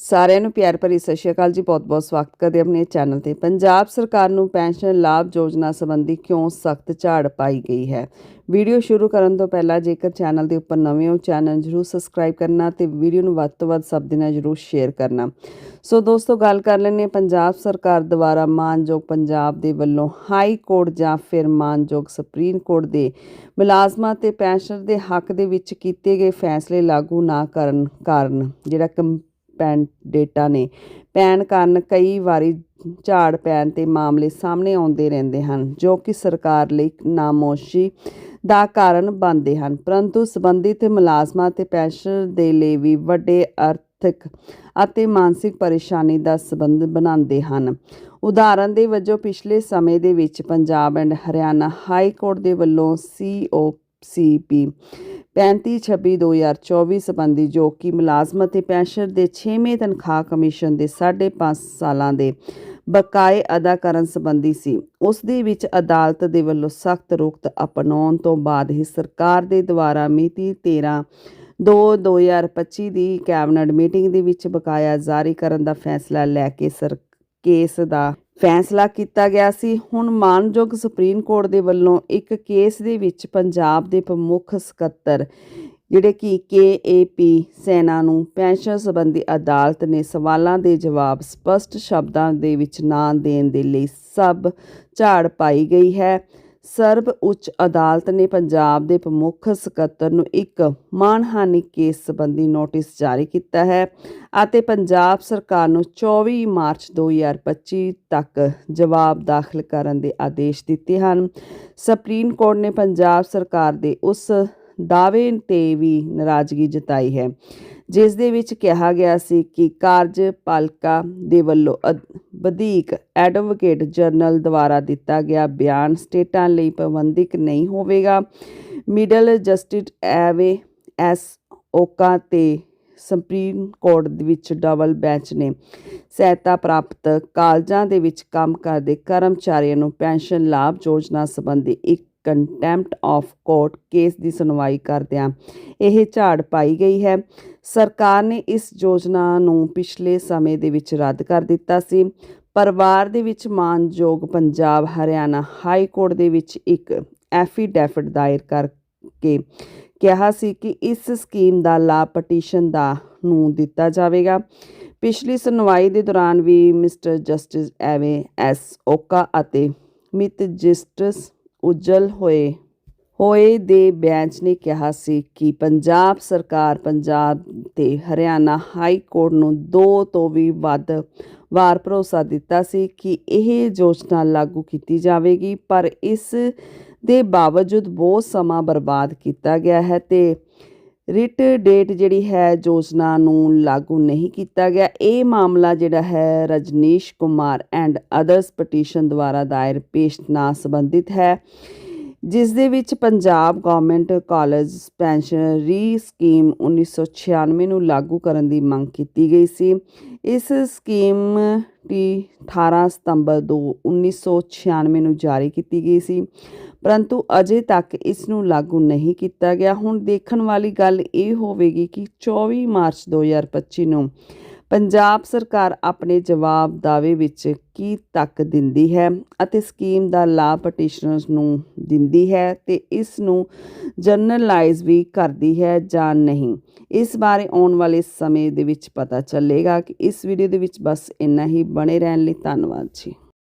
ਸਾਰਿਆਂ ਨੂੰ ਪਿਆਰ ਭਰੀ ਸਤਿ ਸ਼੍ਰੀ ਅਕਾਲ ਜੀ। ਬਹੁਤ-ਬਹੁਤ ਸਵਾਗਤ ਕਰਦੇ ਆਪਣੇ ਚੈਨਲ ਤੇ। ਪੰਜਾਬ ਸਰਕਾਰ ਨੂੰ ਪੈਨਸ਼ਨ ਲਾਭ ਯੋਜਨਾ ਸੰਬੰਧੀ ਕਿਉਂ ਸਖਤ ਝਾੜ ਪਾਈ ਗਈ ਹੈ? ਵੀਡੀਓ ਸ਼ੁਰੂ ਕਰਨ ਤੋਂ ਪਹਿਲਾਂ ਜੇਕਰ ਚੈਨਲ ਦੇ ਉੱਪਰ ਨਵੇਂ ਹੋ, ਚੈਨਲ ਜਰੂਰ ਸਬਸਕ੍ਰਾਈਬ ਕਰਨਾ ਤੇ ਵੀਡੀਓ ਨੂੰ ਵੱਧ ਤੋਂ ਵੱਧ ਸਭ ਦੇ ਨਾਲ ਜਰੂਰ ਸ਼ੇਅਰ ਕਰਨਾ। ਸੋ ਦੋਸਤੋ, ਗੱਲ ਕਰ ਲੈਂਦੇ ਹਾਂ ਪੰਜਾਬ ਸਰਕਾਰ ਦੁਆਰਾ ਮਾਨਯੋਗ ਪੰਜਾਬ ਦੇ ਵੱਲੋਂ ਹਾਈ ਕੋਰਟ ਜਾਂ ਫਿਰ ਮਾਨਯੋਗ ਸੁਪਰੀਮ ਕੋਰਟ ਦੇ ਮੁਲਾਜ਼ਮਾਂ ਤੇ ਪੈਨਸ਼ਨ ਦੇ ਹੱਕ ਦੇ ਵਿੱਚ ਕੀਤੇ ਗਏ ਫੈਸਲੇ ਲਾਗੂ ਨਾ ਕਰਨ ਕਾਰਨ ਜਿਹੜਾ ਪੈਨ ਡੇਟਾ ਨੇ। ਪੈਣ ਕਾਰਨ ਕਈ ਵਾਰੀ ਝਾੜ ਪੈਣ ਤੇ ਮਾਮਲੇ ਸਾਹਮਣੇ ਆਉਂਦੇ ਰਹਿੰਦੇ ਹਨ, ਜੋ ਕਿ ਸਰਕਾਰ ਲਈ ਨਾਮੋਸ਼ੀ ਦਾ ਕਾਰਨ ਬਣਦੇ ਹਨ। ਪਰੰਤੂ ਸੰਬੰਧਿਤ ਮੁਲਾਜ਼ਮਾਂ ਤੇ ਪੈਨਸ਼ਨ ਦੇ ਲਈ ਵੀ ਵੱਡੇ ਆਰਥਿਕ ਅਤੇ ਮਾਨਸਿਕ ਪਰੇਸ਼ਾਨੀ ਦਾ ਸਬੰਧ ਬਣਾਉਂਦੇ ਹਨ। ਉਦਾਹਰਨ ਦੇ ਵਜੋਂ, ਪਿਛਲੇ ਸਮੇਂ ਦੇ ਵਿੱਚ Punjab and Haryana high court ਦੇ ਵੱਲੋਂ ਸੀਓਸੀਪੀ 35/26/2024 ਸੰਬੰਧੀ ਜੋ ਕਿ ਮੁਲਾਜ਼ਮ ਅਤੇ ਪੈਨਸ਼ਨ ਦੇ 6ਵੇਂ ਤਨਖਾਹ ਕਮਿਸ਼ਨ ਦੇ 5.5 ਸਾਲਾਂ ਦੇ ਬਕਾਏ ਅਦਾ ਕਰਨ ਸੰਬੰਧੀ ਸੀ। ਉਸ ਦੇ ਵਿੱਚ ਅਦਾਲਤ ਦੇ ਵੱਲੋਂ ਸਖਤ ਰੁਕਤ ਅਪਣਾਉਣ ਤੋਂ ਬਾਅਦ ਹੀ ਸਰਕਾਰ ਦੇ ਦੁਆਰਾ ਮਿਤੀ 13 2 2025 ਦੀ ਕੈਬਨਿਟ ਮੀਟਿੰਗ ਦੇ ਵਿੱਚ ਬਕਾਇਆ ਜਾਰੀ ਕਰਨ ਦਾ ਫੈਸਲਾ ਲੈ ਕੇ ਸਰ ਕੇਸ ਦਾ ਫੈਸਲਾ ਕੀਤਾ ਗਿਆ ਸੀ। ਹੁਣ ਮਾਨਯੋਗ ਸੁਪਰੀਮ ਕੋਰਟ ਦੇ ਵੱਲੋਂ ਇੱਕ ਕੇਸ ਦੇ ਵਿੱਚ ਪੰਜਾਬ ਦੇ ਪ੍ਰਮੁੱਖ ਸਕੱਤਰ, ਜਿਹੜੇ ਕਿ ਕੇਏਪੀ ਸੈਨਾ ਨੂੰ ਪੈਨਸ਼ਨ ਸੰਬੰਧੀ ਅਦਾਲਤ ਨੇ ਸਵਾਲਾਂ ਦੇ ਜਵਾਬ ਸਪਸ਼ਟ ਸ਼ਬਦਾਂ ਦੇ ਵਿੱਚ ਨਾ ਦੇਣ ਦੇ ਲਈ ਸਭ ਝਾੜ ਪਾਈ ਗਈ ਹੈ। ਸਰਬ ਉੱਚ ਅਦਾਲਤ ਨੇ ਪੰਜਾਬ ਦੇ ਪ੍ਰਮੁੱਖ ਸਕੱਤਰ ਨੂੰ ਇੱਕ ਮਾਨਹਾਨੀ ਕੇਸ ਸੰਬੰਧੀ ਨੋਟਿਸ ਜਾਰੀ ਕੀਤਾ ਹੈ ਅਤੇ ਪੰਜਾਬ ਸਰਕਾਰ ਨੂੰ 24 ਮਾਰਚ 2025 ਤੱਕ ਜਵਾਬ ਦਾਖਲ ਕਰਨ ਦੇ ਆਦੇਸ਼ ਦਿੱਤੇ ਹਨ। ਸੁਪਰੀਮ ਕੋਰਟ ਨੇ ਪੰਜਾਬ ਸਰਕਾਰ ਦੇ ਉਸ ਦਾਅਵੇ ਤੇ ਵੀ ਨਾਰਾਜ਼ਗੀ ਜਤਾਈ ਹੈ, ਜਿਸ ਦੇ ਵਿੱਚ ਕਿਹਾ ਗਿਆ ਸੀ ਕਿ ਕਾਰਜਪਾਲਿਕਾ ਦੇ ਵੱਲੋਂ ਅਧ- ਵਧੀਕ ਐਡਵੋਕੇਟ ਜਨਰਲ ਦੁਆਰਾ ਦਿੱਤਾ ਗਿਆ ਬਿਆਨ ਸਟੇਟਾਂ ਲਈ ਪਾਬੰਦਿਕ ਨਹੀਂ ਹੋਵੇਗਾ। ਮਿਡਲ ਜਸਟਿਸ ਐਵੇ ਐਸ ਓਕਾ ਤੇ ਸੁਪਰੀਮ ਕੋਰਟ ਦੇ ਵਿੱਚ ਡਬਲ ਬੈਂਚ ਨੇ ਸਹਾਇਤਾ ਪ੍ਰਾਪਤ ਕਾਲਜਾਂ ਦੇ ਵਿੱਚ ਕੰਮ ਕਰਦੇ ਕਰਮਚਾਰੀਆਂ ਨੂੰ ਪੈਨਸ਼ਨ ਲਾਭ ਯੋਜਨਾ ਸੰਬੰਧੀ ਇੱਕ ਕੰਟੈਂਪਟ ਆਫ ਕੋਰਟ ਕੇਸ ਦੀ ਸੁਣਵਾਈ ਕਰਦਿਆਂ ਇਹ ਝਾੜ ਪਾਈ ਗਈ ਹੈ। ਸਰਕਾਰ ਨੇ ਇਸ ਯੋਜਨਾ ਨੂੰ ਪਿਛਲੇ ਸਮੇਂ ਦੇ ਵਿੱਚ ਰੱਦ ਕਰ ਦਿੱਤਾ ਸੀ। ਪਰਿਵਾਰ ਦੇ ਵਿੱਚ ਮਾਨਯੋਗ ਪੰਜਾਬ ਹਰਿਆਣਾ ਹਾਈ ਕੋਰਟ ਦੇ ਵਿੱਚ ਇੱਕ ਐਫੀਡੈਫਿਟ ਦਾਇਰ ਕਰਕੇ ਕਿਹਾ ਸੀ ਕਿ ਇਸ ਸਕੀਮ ਦਾ ਲਾਭ ਪਟੀਸ਼ਨ ਦਾ ਨੂੰ ਦਿੱਤਾ ਜਾਵੇਗਾ। ਪਿਛਲੀ ਸੁਣਵਾਈ ਦੇ ਦੌਰਾਨ ਵੀ mister justice A S Oka ਅਤੇ ਮਿਤ ਜਸਟਿਸ ਉਜਲ ਹੋਏ। ਹੋਏ ਦੇ ਬੈਂਚ ਨੇ ਕਿਹਾ ਸੀ ਕਿ ਪੰਜਾਬ ਸਰਕਾਰ ਪੰਜਾਬ ਤੇ ਹਰਿਆਣਾ ਹਾਈ ਕੋਰਟ ਨੂੰ ਦੋ ਤੋਂ ਵੀ ਵੱਧ ਵਾਰ ਭਰੋਸਾ ਦਿੱਤਾ ਸੀ ਕਿ ਇਹ ਯੋਜਨਾ ਲਾਗੂ ਕੀਤੀ ਜਾਵੇਗੀ, ਪਰ ਇਸ ਦੇ ਬਾਵਜੂਦ ਬਹੁਤ ਸਮਾਂ ਬਰਬਾਦ ਕੀਤਾ ਗਿਆ ਹੈ ਤੇ ਰਿਟ ਡੇਟ ਜਿਹੜੀ ਹੈ ਯੋਜਨਾ ਨੂੰ ਲਾਗੂ ਨਹੀਂ ਕੀਤਾ ਗਿਆ। ਇਹ ਮਾਮਲਾ ਜਿਹੜਾ ਹੈ Rajneesh Kumar and others petition ਦੁਆਰਾ ਦਾਇਰ ਪੇਸ਼ ਨਾਲ ਸੰਬੰਧਿਤ ਹੈ। ਜਿਸ ਦੇ ਵਿੱਚ Punjab government college pension re scheme 1996 ਨੂੰ ਲਾਗੂ ਕਰਨ ਦੀ ਮੰਗ ਕੀਤੀ ਗਈ ਸੀ। ਇਸ ਸਕੀਮ ਦੀ 18 ਸਤੰਬਰ ਦੋ 1996 ਨੂੰ ਜਾਰੀ ਕੀਤੀ ਗਈ ਸੀ। ਪਰੰਤੂ ਅਜੇ ਤੱਕ ਇਸ ਨੂੰ ਲਾਗੂ ਨਹੀਂ ਕੀਤਾ ਗਿਆ। ਹੁਣ ਦੇਖਣ ਵਾਲੀ ਗੱਲ ਇਹ ਹੋਵੇਗੀ ਕਿ 24 ਮਾਰਚ 2025 ਨੂੰ ਪੰਜਾਬ ਸਰਕਾਰ ਆਪਣੇ ਜਵਾਬ ਦਾਅਵੇ ਵਿੱਚ ਕੀ ਤੱਕ ਦਿੰਦੀ ਹੈ ਅਤੇ ਸਕੀਮ ਦਾ ਲਾਭ ਪਟੀਸ਼ਨਰਸ ਨੂੰ ਦਿੰਦੀ ਹੈ ਤੇ ਇਸ ਨੂੰ ਜਨਰਲਾਈਜ਼ ਵੀ ਕਰਦੀ ਹੈ ਜਾਂ ਨਹੀਂ? ਇਸ ਬਾਰੇ ਆਉਣ ਵਾਲੇ ਸਮੇਂ ਦੇ ਵਿੱਚ ਪਤਾ ਚੱਲੇਗਾ। ਕਿ ਇਸ ਵੀਡੀਓ ਦੇ ਵਿੱਚ ਬਸ ਇੰਨਾ ਹੀ। ਬਣੇ ਰਹਿਣ ਲਈ ਧੰਨਵਾਦ ਜੀ।